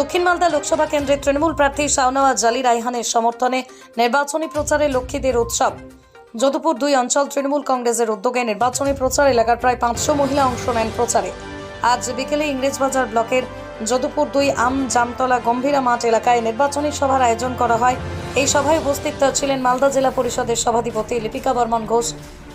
দক্ষিণ মালদা লোকসভা কেন্দ্রের তৃণমূল প্রার্থী শাওনওয়াজ আলী রাইহানের সমর্থনে নির্বাচনী প্রচারে লক্ষ্মীদের উৎসব। যদুপুর দুই অঞ্চল তৃণমূল কংগ্রেসের উদ্যোগে নির্বাচনী প্রচার এলাকার প্রায় পাঁচশো মহিলা অংশ নেন প্রচারে। আজ বিকেলে ইংরেজবাজার ব্লকের যদুপুর দুই আম জামতলা গম্ভীরা মাঠ এলাকায় নির্বাচনী সভার আয়োজন করা হয়। এই সভায় উপস্থিত ছিলেন মালদা জেলা পরিষদের সভাধিপতি লিপিকা বর্মন ঘোষ,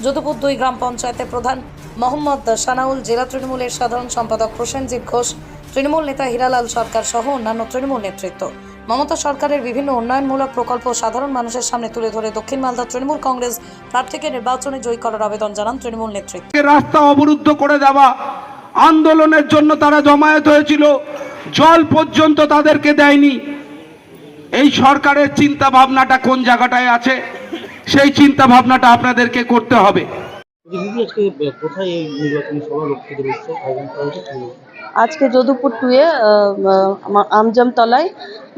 যদুপুর দুই গ্রাম পঞ্চায়েতের প্রধান মোহাম্মদ সানাউল জেলা তৃণমূলের সাধারণ সম্পাদক প্রসেনজিৎ ঘোষ তৃণমূল নেতা হীরালাল সরকার সহ অন্যান্য তৃণমূল নেতৃত্ব। মমতা সরকারের বিভিন্ন উন্নয়নমূলক প্রকল্প সাধারণ মানুষের সামনে তুলে ধরে দক্ষিণ মালদা তৃণমূল কংগ্রেস প্রার্থীকে নির্বাচনে জয়ী করার আবেদন জানান তৃণমূল নেতৃত্ব। রাস্তা অবরুদ্ধ করে দেওয়া আন্দোলনের জন্য তারা জমায়েত হয়েছিল। জল পর্যন্ত তাদেরকে দেয়নি। এই সরকারের চিন্তা ভাবনাটা কোন জায়গাটায় আছে? সেই চিন্তা ভাবনাটা আপনাদেরকে করতে হবে। আজকে যদুপুর টুয়ে আমজামতলায়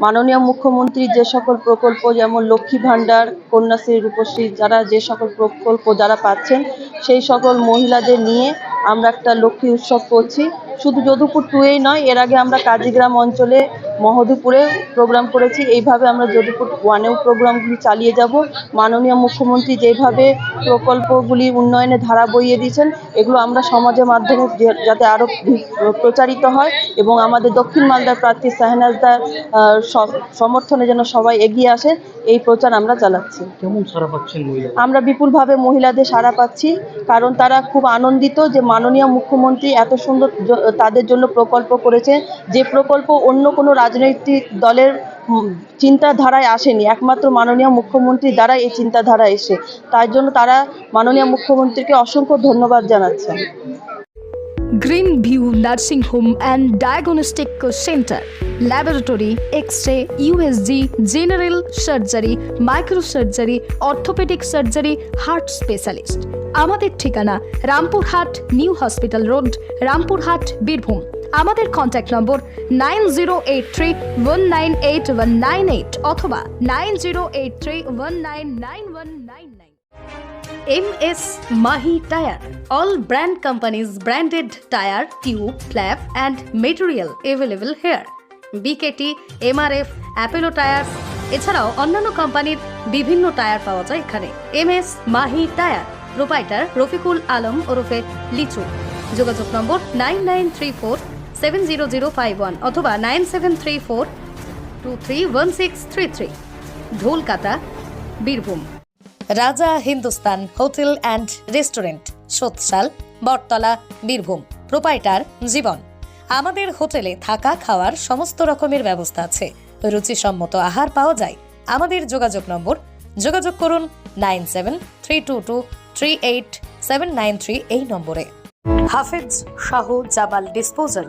মাননীয় মুখ্যমন্ত্রীর যে সকল প্রকল্প, যেমন লক্ষ্মী ভাণ্ডার, কন্যাশ্রী, রূপশ্রী, যারা যে সকল প্রকল্প যারা পাচ্ছেন, সেই সকল মহিলাদের নিয়ে আমরা একটা লক্ষ্মী উৎসব করছি। শুধু যদুপুর টুয়েই নয়, এর আগে আমরা কাজীগ্রাম অঞ্চলে মহদীপুরে প্রোগ্রাম করেছি। এইভাবে আমরা যদুপুর ওয়ানেও প্রোগ্রামগুলি চালিয়ে যাব। মাননীয় মুখ্যমন্ত্রী যেভাবে প্রকল্পগুলি উন্নয়নে ধারা বইয়ে দিয়েছেন এগুলো আমরা সমাজের মাধ্যমে যাতে আরও প্রচারিত হয় এবং আমাদের দক্ষিণ মালদার প্রার্থী শাহনাজদার সমর্থনে যেন সবাই এগিয়ে আসে এই প্রচার আমরা চালাচ্ছি। কেমন সারা পাচ্ছেন আমরা বিপুলভাবে মহিলাদের সাড়া পাচ্ছি কারণ তারা খুব আনন্দিত যে মাননীয় মুখ্যমন্ত্রী এত সুন্দর তাদের জন্য প্রকল্প করেছে। যে প্রকল্প অন্য কোনো রাজনৈতিক দলের চিন্তাধারায় আসেনি। একমাত্র মাননীয় মুখ্যমন্ত্রীর দ্বারা এই চিন্তাধারা এসে। তার জন্য তারা মাননীয় মুখ্যমন্ত্রীকে অসংখ্য ধন্যবাদ জানাচ্ছেন। Green view nursing home and diagnostic centre. Laboratory X ray USG, general surgery micro surgery orthopaedic surgery, heart specialist. আমাদের ঠিকানা Rampurhat new hospital road, Rampurhat, Birbhum. আমাদের contact number nine zero eight three one nine eight one nine eight অথবা nine zero eight three one nine nine one nine nine MS Mahi Tire. All brand companies branded tire, tube, flap and material available here. BKT, MRF, Apollo Tires এছাড়াও অন্যান্য কোম্পানির বিভিন্ন tyre পাওয়া যায় এখানে M S Mahi tyre proprietor Rafiqul Alam ওরফে লিচু যোগাযোগ number nine nine three four seven zero zero five one অথবা nine seven three four two three one six three three Dholkata, Birbhum. Raja Hindustan hotel and restaurant সোৎসাল Battala, Birbhum. Proprietor, Jiban. আমাদের হোটেলে থাকা, খাওয়ার সমস্ত রকমের ব্যবস্থা আছে। রুচিসম্মত আহার পাওয়া যায়। আমাদের যোগাযোগ নম্বর যোগাযোগ করুন nine seven three two two three eight seven nine three এই নম্বরে। হাফেজ শাহ জাবাল ডিসপোজাল।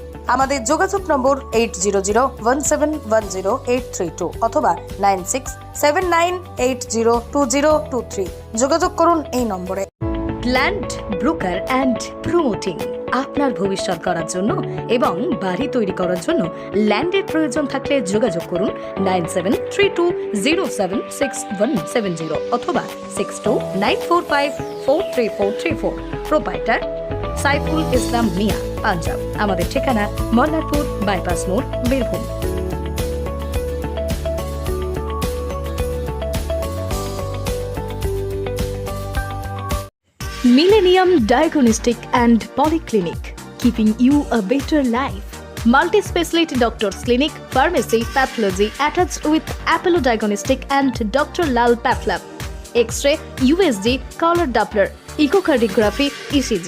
আমাদের যোগাযোগ number eight zero zero one seven one zero eight three two অথবা nine six seven nine eight zero two zero two three যোগাযোগ করুন এই নম্বরে। ল্যান্ড ব্রোকার অ্যান্ড প্রমোটিং আপনার ভবিষ্যৎ করার জন্য এবং বাড়ি তৈরি করার জন্য ল্যান্ডের প্রয়োজন থাকলে যোগাযোগ করুন nine seven three two zero seven six one seven zero অথবা six two nine four five four three four three four proprietor Saiful Islam Mia Punjab আমাদের ঠিকানা মল্লারপুর বাইপাস মোড় Birbhum Millennium Diagnostic and Polyclinic, keeping you a better life. Multi-speciality doctors clinic, pharmacy, pathology attached with Apollo Diagnostic and Dr. Lal Path. X-ray, USG, color Doppler, echocardiography, ECG.